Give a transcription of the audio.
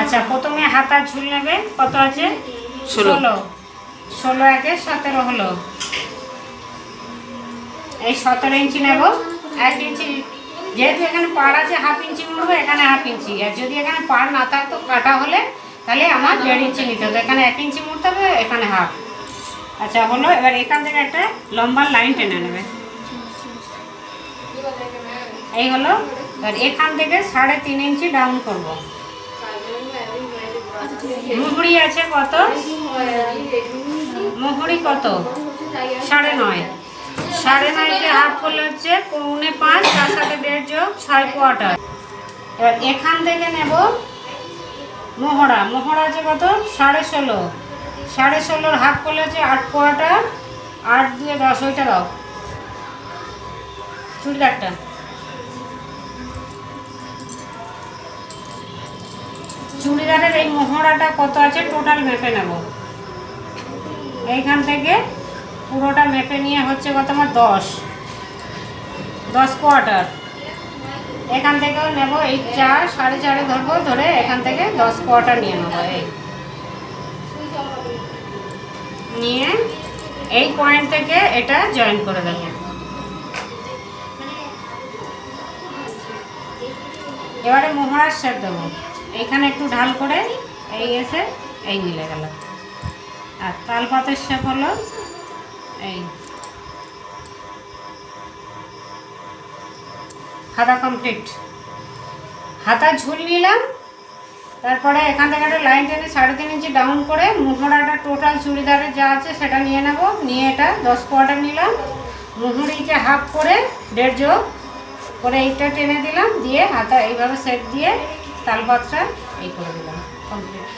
আচ্ছা প্রথমে হাতা ঝুল নেবে। কত আছে? ষোলো। ষোলো। একে সতেরো হলো। এই সতেরো ইঞ্চি নেব। এক ইঞ্চি। যেহেতু এখানে পাড় আছে হাফ ইঞ্চি মুড়বো এখানে হাফ ইঞ্চি। আর যদি এখানে পাড় না থাকতো কাটা হলে তাহলে আমার দেড় ইঞ্চি নিতে হতো। এখানে এক ইঞ্চি মুড়তে হবে এখানে হাফ। আচ্ছা হলো এবার এখান থেকে একটা লম্বা লাইন টেনে নেবে। এই হলো এবার এখান থেকে সাড়ে তিন ইঞ্চি ডাউন করব। মুহুরি আছে কত? মুহুরি কত? সাড়ে নয়। সাড়ে নয়কে হাফ করলে হচ্ছে পৌনে পাঁচ, তার সাথে দেড় যোগ ছয় কোয়ার্টার। এবার এখান থেকে নেব মোহরা। মোহরা আছে কত? সাড়ে ষোলো। সাড়ে ষোলোর হাফ করলে হচ্ছে আট কোয়ার্টার। আট দিয়ে দশ, ওইটা দাও। চুড়িদারটা চুড়িদারের এই মোহরাটা কত আছে? টোটাল মেপে নেব। এইখান থেকে পুরোটা মেপে নিয়ে হচ্ছে কত? আমার দশ। দশ কোয়ার্টার এখান থেকেও নেব এই চার, সাড়ে চারে ধরবো, ধরে এখান থেকে দশ কোয়ার্টার নিয়ে নেব, এই। নিয়ে এই পয়েন্ট থেকে এটা জয়েন করে দেবো। এবারে মোহরার শেপ দেবো। এইখানে একটু ঢাল করে এই এসে এই মিলে গেল। আর তাল পাতের শেপ হলো এই। হাতা কমপ্লিট হাতা ঝুল নিলাম, তারপরে এখান থেকে একটা লাইন টেনে সাড়ে তিন ইঞ্চি ডাউন করে মুহুরাটা টোটাল চুড়িদারের যা আছে সেটা নিয়ে নেব। নিয়ে এটা দশ কোয়ার্টার নিলাম। মুহুরিকে হাফ করে দেড় যোগ করে এইটা টেনে দিলাম, দিয়ে হাতা এইভাবে সেট দিয়ে তালপাতটা এই করে দিলাম কমপ্লিট